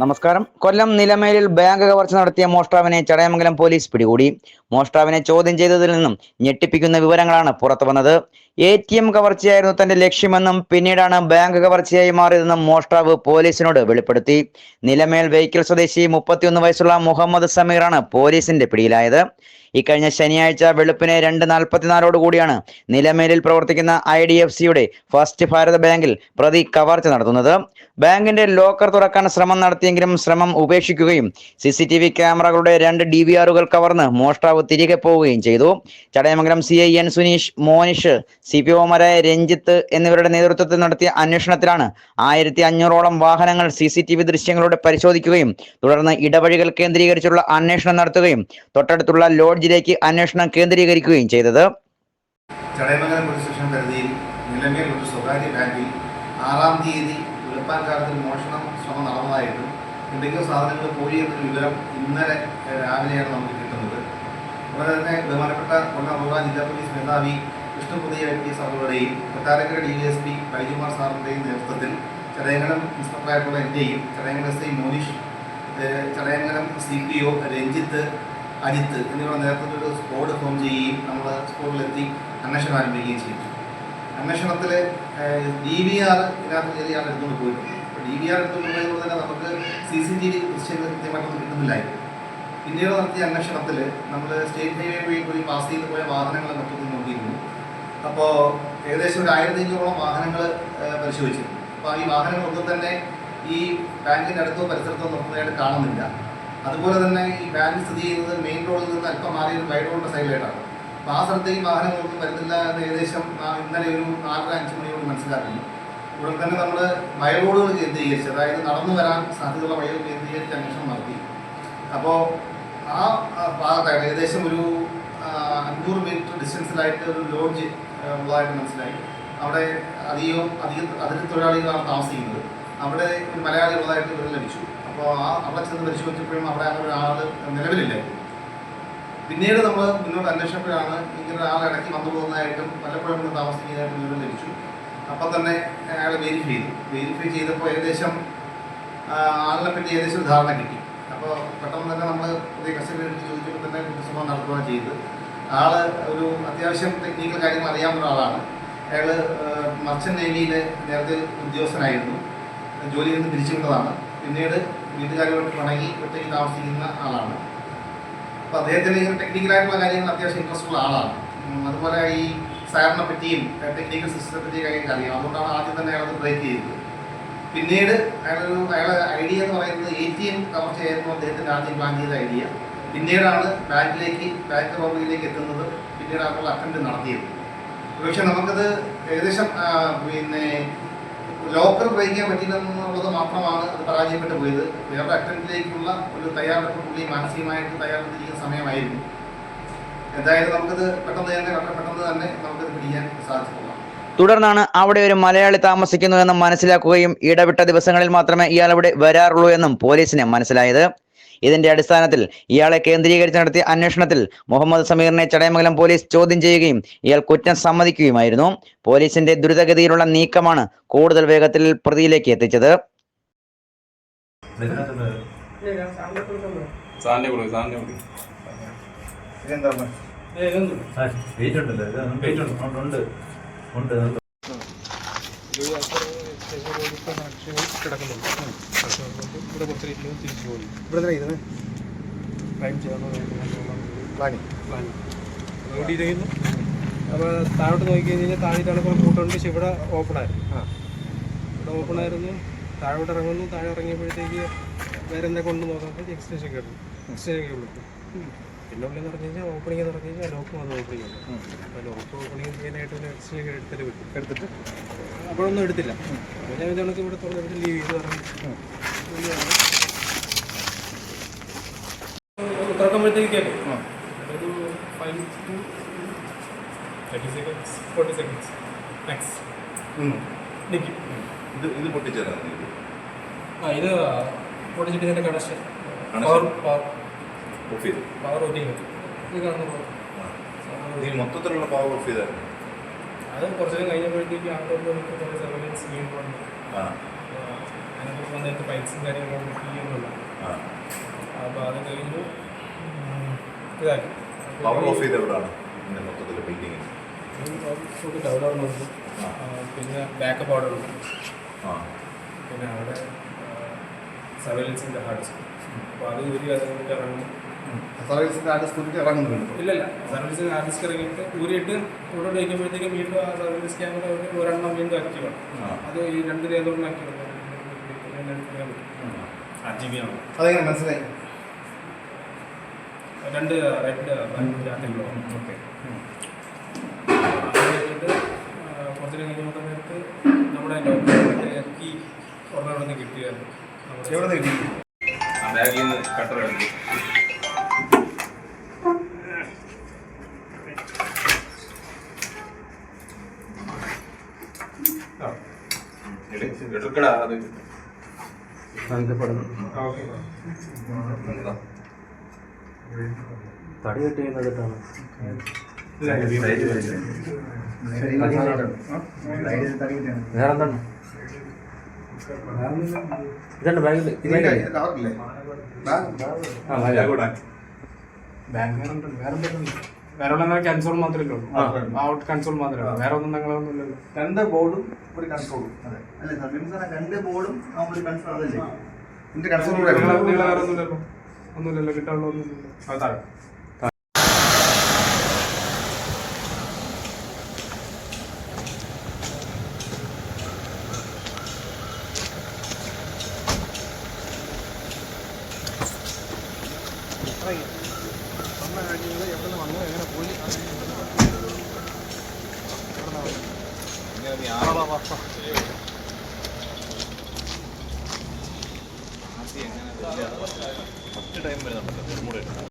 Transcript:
നമസ്കാരം. കൊല്ലം നിലമേലിൽ ബാങ്ക് കവർച്ച നടത്തിയ മോഷ്ടാവിനെ ചടയമംഗലം പോലീസ് പിടികൂടി. മോഷ്ടാവിനെ ചോദ്യം ചെയ്തതിൽ നിന്നും ഞെട്ടിപ്പിക്കുന്ന വിവരങ്ങളാണ് പുറത്തു വന്നത്. എ ടി എം കവർച്ചയായിരുന്നു തന്റെ ലക്ഷ്യമെന്നും പിന്നീടാണ് ബാങ്ക് കവർച്ചയായി മാറിയതെന്നും മോഷ്ടാവ് പോലീസിനോട് വെളിപ്പെടുത്തി. നിലമേൽ വെഹിക്കിൾ സ്വദേശി മുപ്പത്തിയൊന്ന് വയസ്സുള്ള മുഹമ്മദ് സമീറാണ് പോലീസിന്റെ പിടിയിലായത്. ഇക്കഴിഞ്ഞ ശനിയാഴ്ച വെളുപ്പിനെ രണ്ട് നാൽപ്പത്തിനാലോട് കൂടിയാണ് നിലമേലിൽ പ്രവർത്തിക്കുന്ന ഐ ഡി എഫ് സിയുടെ ഫസ്റ്റ് ഭാരത ബാങ്കിൽ പ്രതി കവർച്ച നടത്തുന്നത്. ബാങ്കിന്റെ ലോക്കർ തുറക്കാൻ ശ്രമം നടത്തിയെങ്കിലും ശ്രമം ഉപേക്ഷിക്കുകയും സി സി ടി വി ക്യാമറകളുടെ രണ്ട് ഡി വി ആറുകൾ കവർന്ന് മോഷ്ടാവ് തിരികെ പോവുകയും ചെയ്തു. Chadayamangalam C I N Suneesh Monish C P ഒമാരായ Ranjith എന്നിവരുടെ നേതൃത്വത്തിൽ നടത്തിയ അന്വേഷണത്തിലാണ് ആയിരത്തി അഞ്ഞൂറോളം വാഹനങ്ങൾ സി സി ടി വി ദൃശ്യങ്ങളുടെ പരിശോധിക്കുകയും തുടർന്ന് ഇടവഴികൾ കേന്ദ്രീകരിച്ചുള്ള അന്വേഷണം നടത്തുകയും തൊട്ടടുത്തുള്ള ലോഡ്ജിലേക്ക് അന്വേഷണം കേന്ദ്രീകരിക്കുകയും ചെയ്തത്. ചടയമംഗലം പോലീസ് സ്റ്റേഷൻ ആറാം തീയതി വെളുപ്പാൻകാലത്തിൽ മോഷണം ശ്രമം നടന്നതായിട്ടും എന്തെങ്കിലും സാധനങ്ങൾ പോയി എന്നൊരു വിവരം ഇന്നലെ രാവിലെയാണ് നമുക്ക് കിട്ടുന്നത്. അതുപോലെ തന്നെ ബഹുമാനപ്പെട്ട കൊല്ലം ജില്ലാ പോലീസ് മേധാവി കൃഷ്ണപുതിയ ഐ പി എസ് അവരുടെയും കൊട്ടാരക്കര ഡി എസ് പി ബൈജുമാർ സാറിന്റെയും നേതൃത്വത്തിൽ ചടയങ്കലം ഇൻസ്പെക്ടറായിട്ടുള്ള എന്റെയും Chadayamangalam S I Monish Chadayamangalam C P O Ranjith Ajith എന്നിവർ നേതൃത്വത്തിൽ ഒരു സ്ക്വാഡ് ഫോം ചെയ്യുകയും നമ്മൾ സ്കോഡിലെത്തി അന്വേഷണം ആരംഭിക്കുകയും ചെയ്തു. അന്വേഷണത്തിൽ ഡി വി ആർ ഇതിനകത്ത് കയറി ആൾ എടുത്തുകൊണ്ട് അപ്പോൾ ഡി വി ആർ എടുത്തുകൊണ്ട് പോയതുകൊണ്ട് തന്നെ നമുക്ക് സി സി ടി വി ദൃശ്യങ്ങൾ കൃത്യമായിട്ടൊന്നും കിട്ടുന്നില്ലായിരുന്നു. പിന്നീട് നടത്തിയ അന്വേഷണത്തിൽ നമ്മൾ സ്റ്റേറ്റ് ഹൈവേ വഴി കൂടി പാസ് ചെയ്ത് പോയ വാഹനങ്ങൾ മൊത്തത്തിൽ നോക്കിയിരുന്നു. അപ്പോൾ ഏകദേശം ഒരു ആയിരത്തി അഞ്ഞൂറോളം വാഹനങ്ങൾ പരിശോധിച്ചിരുന്നു. അപ്പോൾ ഈ വാഹനങ്ങളൊന്നും തന്നെ ഈ ബാങ്കിന്റെ അടുത്തോ പരിസരത്തോ നിർത്തുന്നതായിട്ട് കാണുന്നില്ല. അതുപോലെ തന്നെ ഈ വാലി സ്ഥിതി ചെയ്യുന്നത് മെയിൻ റോഡിൽ നിന്ന് അല്പം മാറി ബൈ റോഡിന്റെ സൈഡിലായിട്ടാണ് അപ്പോൾ ആ സ്ഥലത്തേക്ക് വാഹനങ്ങളൊന്നും വരുന്നില്ല എന്ന് ഏകദേശം ഇന്നലെ ഒരു നാലര അഞ്ച് മണിയോട് മനസ്സിലാക്കുന്നു. ഉടൻ തന്നെ നമ്മൾ ബൈ റോഡുകൾ കേന്ദ്രീകരിച്ച് അതായത് നടന്നു വരാൻ സാധ്യതയുള്ള വഴികൾ കേന്ദ്രീകരിച്ച് അന്വേഷണം നടത്തി. അപ്പോൾ ആ ഭാഗത്തായിട്ട് ഏകദേശം ഒരു അഞ്ഞൂറ് മീറ്റർ ഡിസ്റ്റൻസിലായിട്ട് ഒരു ലോഡ്ജ് ഉള്ളതായിട്ട് മനസ്സിലായി. അവിടെ അധികവും അധികം അതിഥി തൊഴിലാളികളാണ് താമസിക്കുന്നത്. അവിടെ ഒരു മലയാളി ഉള്ളതായിട്ട് വിവരം ലഭിച്ചു. അപ്പോൾ ആ അവിടെ ചെന്ന് പരിശോധിച്ചപ്പോഴും അവിടെ അങ്ങനെ ഒരാൾ നിലവിലില്ലായിരുന്നു പിന്നീട് നമ്മൾ മുന്നോട്ട് അന്വേഷിച്ചപ്പോഴാണ് ഇങ്ങനെ ഒരാൾ ഇടയ്ക്ക് വന്നു പോകുന്നതായിട്ടും പലപ്പോഴും ഇവിടെ താമസിക്കുന്നതായിട്ടും വിവരം ലഭിച്ചു. അപ്പം തന്നെ അയാളെ വെരിഫൈ ചെയ്തു. വെരിഫൈ ചെയ്തപ്പോൾ ഏകദേശം ആളിനെ പറ്റി ഏകദേശം ധാരണ കിട്ടി. അപ്പോൾ പെട്ടെന്ന് തന്നെ നമ്മൾ പുതിയ കസ്റ്റഡി എടുത്ത് ചോദിച്ചപ്പോൾ തന്നെ കുറ്റസമ്മതം നടത്തുകയാണ് ചെയ്തത്. ആൾ ഒരു അത്യാവശ്യം ടെക്നിക്കൽ കാര്യങ്ങൾ അറിയാവുന്ന ഒരാളാണ്. അയാൾ മർച്ചന്റ് നേവിയിലെ നേരത്തെ ഉദ്യോഗസ്ഥനായിരുന്നു. ജോലിയിൽ നിന്ന് തിരിച്ചുവിട്ടതാണ് പിന്നീട് വീട്ടുകാരുമായിട്ട് പിണങ്ങി ഒറ്റയ്ക്ക് താമസിക്കുന്ന ആളാണ്. അപ്പോൾ അദ്ദേഹത്തിന് ടെക്നിക്കലായിട്ടുള്ള കാര്യങ്ങൾ അത്യാവശ്യം ഇൻട്രസ്റ്റ് ഉള്ള ആളാണ്. അതുപോലെ ഈ സാറിനെ പറ്റിയും ടെക്നിക്കൽ സിസ്റ്റത്തെ പറ്റിയ കാര്യങ്ങൾ അറിയാം അതുകൊണ്ടാണ് ആദ്യം തന്നെ അയാളത് ബ്രേക്ക് ചെയ്തത്. പിന്നീട് അയാളൊരു അയാളെ ഐഡിയ എന്ന് പറയുന്നത് എ ടി എം കവർ ചെയ്യായിരുന്നു അദ്ദേഹത്തിന്റെ ആദ്യം പ്ലാൻ ചെയ്ത ഐഡിയ പിന്നീടാണ് ബാങ്കിലേക്ക് ബാങ്ക് റോബറിയിലേക്ക് എത്തുന്നത്. പിന്നീട് അയാളുള്ള അക്കൗണ്ട് നടത്തിയത്. പക്ഷെ നമുക്കത് ഏകദേശം പിന്നെ ലോക്കർ ബ്രേക്ക് ചെയ്യാൻ മാത്രമാണ് അത് പരാജയപ്പെട്ടു പോയത്. വേറെ അറ്റൻഡിലേക്കുള്ള ഒരു തയ്യാറെടുപ്പ് പുള്ളി മാനസികമായിട്ട് തയ്യാറെടുത്തിരിക്കുന്ന സമയമായിരുന്നു. എന്തായാലും നമുക്കത് പെട്ടെന്ന് തന്നെ പെട്ടെന്ന് തന്നെ നമുക്കത് പിടിക്കാൻ സാധിച്ചിട്ടുള്ളതാണ് തുടർന്നാണ് അവിടെ ഒരു മലയാളി താമസിക്കുന്നു എന്ന് മനസ്സിലാക്കുകയും ഇടവിട്ട ദിവസങ്ങളിൽ മാത്രമേ ഇയാൾ അവിടെ വരാറുള്ളൂ എന്നും പോലീസിന് മനസ്സിലായത്. ഇതിന്റെ അടിസ്ഥാനത്തിൽ ഇയാളെ കേന്ദ്രീകരിച്ച് നടത്തിയ അന്വേഷണത്തിൽ മുഹമ്മദ് സമീറിനെ ചടയമംഗലം പോലീസ് ചോദ്യം ചെയ്യുകയും ഇയാൾ കുറ്റം സമ്മതിക്കുകയുമായിരുന്നു. പോലീസിന്റെ ദ്രുതഗതിയിലുള്ള നീക്കമാണ് കൂടുതൽ വേഗത്തിൽ പ്രതിയിലേക്ക് എത്തിച്ചത്. സാറിന്റെ കൊടുക്കും സാറിന്റെ കൊടുക്കും ഇതെന്താണ് വെയിറ്റ് ഉണ്ടല്ലോ ഇത് വെയിറ്റ് ഉണ്ട്. ഉണ്ട് ഉണ്ട് ഇവിടെ കുറച്ച് ഇരുന്ന് തിരിച്ചു പോയി ഇവിടെ ഇരുന്ന് ക്ലൈം പ്ലാനിങ് പ്ലാൻ അതുകൊണ്ട് ഇരിക്കുന്നു അപ്പോൾ താഴോട്ട് നോക്കി കഴിഞ്ഞാൽ താഴെ തണുപ്പം കൂട്ടുണ്ട് പക്ഷെ ഇവിടെ ഓപ്പൺ ആയിരുന്നു ആ. ഇവിടെ ഓപ്പൺ ആയിരുന്നു താഴോട്ട് ഇറങ്ങുന്നു താഴെ ഇറങ്ങിയപ്പോഴത്തേക്ക് വേറെ എന്താ കൊണ്ട് നോക്കാൻ എക്സ്റ്റൻഷൻ കേട്ടു എക്സ്റ്റൻഷൻ കേബിൾ പിന്നെ ഉള്ളിൽ പറഞ്ഞു കഴിഞ്ഞാൽ ഓപ്പണിംഗ് എന്ന് പറഞ്ഞു കഴിഞ്ഞാൽ ലോക്ക് അത് ഓപ്പണിംഗ് ഉണ്ട്. അപ്പോൾ ലോക്ക് ഓപ്പണിംഗ് ചെയ്യാനായിട്ട് ഒരു എക്സ്ട്രീ എടുത്തിട്ട് വിട്ടു. എടുത്തിട്ട്. അപ്പോഴൊന്നും എടുത്തില്ല. അപ്പോൾ ഞാൻ ഇതണക്ക് ഇവിടെ തുറന്നിട്ട് ലീവ് ചെയ്ത് പറഞ്ഞു തുറക്കുമ്പോഴത്തേക്ക് കേൾക്കും ആ. ഒരു five two thirty seconds forty seconds max നിന്നു നിൽക്കും ഇത് ഇത് പൊട്ടിച്ചേരാം ആ ഇത് പൊട്ടിച്ചിട്ട് ഇതിന്റെ connection Connection? Power power off ചെയ്തു. പവർ ഓറ്റിങ് ഇത് കാണുന്ന പവർ മൊത്തത്തിലുള്ള പവർ ഓഫ് ചെയ്തായിരുന്നു. അത് കുറച്ച് നേരം കഴിഞ്ഞപ്പോഴത്തേക്ക് ആൾക്കാർക്ക് കുറേ സർവൈലൻസ് ആ. അതിനകത്ത് വന്നിട്ട് പൈപ്സും കാര്യങ്ങളും ചെയ്യുന്നുണ്ട് ആ. അപ്പോൾ അത് കഴിഞ്ഞു ഇതാക്കി. പവർ ഓഫ് ചെയ്ത് എവിടെയാണ് ഇതിന്റെ മൊത്തത്തിൽ ഷൂട്ട് അവിടെ ഉണ്ട് ആ. പിന്നെ ബാക്കപ്പ് അവിടെ ഉണ്ട് ആ. പിന്നെ അവിടെ സർവൈലൻസിന്റെ ഹാർഡ് ഡിസ്ക് അപ്പോൾ അത് ഒരു അതിലേക്ക് ഇറങ്ങും. സർവീസിന്റെ ആർട്ടിസ്റ്റ് ഡിസ്പ്യൂട്ട് ഇറങ്ങുന്നുണ്ട് ഇല്ലല്ല സർവീസിന് ആർട്ടിസ്റ്റ് ഇറങ്ങിയിട്ട് ഊരിയിട്ട് ഇവിടെ വയ്ക്കുമ്പോഴത്തേക്കും വീണ്ടും ആ സർവീസ് ക്യാമറ ഒരെണ്ണം വീണ്ടും ആക്റ്റീവ് ആണ് അത് ഈ രണ്ട് രേതോളം ആക്റ്റീവ് അതെങ്ങനെ മനസ്സിലായി രണ്ട് റെഡ് ഓക്കെ കുറച്ച് കഴിഞ്ഞപ്പോൾ നേരത്ത് നമ്മുടെ അവിടെ നിന്ന് കിട്ടിയായിരുന്നു എവിടെ നിന്ന് കിട്ടി ആ ബാഗിൽ നിന്ന് കട്ടർ എടുത്തു എടുക്കടാ അത് ഓക്കെ. തടി കെട്ടി ചെയ്യുന്നതിട്ടാണ് വേറെ എന്താണ് ഇതാണ് ബാഗിൽ ആ ബാഗ് ബാങ്ക് വേറെ വേറെ കൺസോൾ മാത്രമേ ഉള്ളൂ. ഔട്ട് കൺസോൾ മാത്രമേ ഉള്ളൂ. വേറെ ഒന്നും ഞങ്ങളൊന്നും ഇല്ലല്ലോ രണ്ട് ബോർഡും ഒരു കൺസോളും അതെ. അല്ലേ സർവീസ് രണ്ട് ബോർഡും ഒരു കൺസോൾ അതല്ലേ? ഇതിന്റെ കൺസോൾ ഒന്നുമില്ലല്ലോ ഒന്നുമില്ലല്ലോ കിട്ടാനുള്ള ഒന്നുമില്ലല്ലോ താഴെ ഇങ്ങനെ നീ ആറാം ഫസ്റ്റ് ടൈം വരുന്നുണ്ടല്ലോ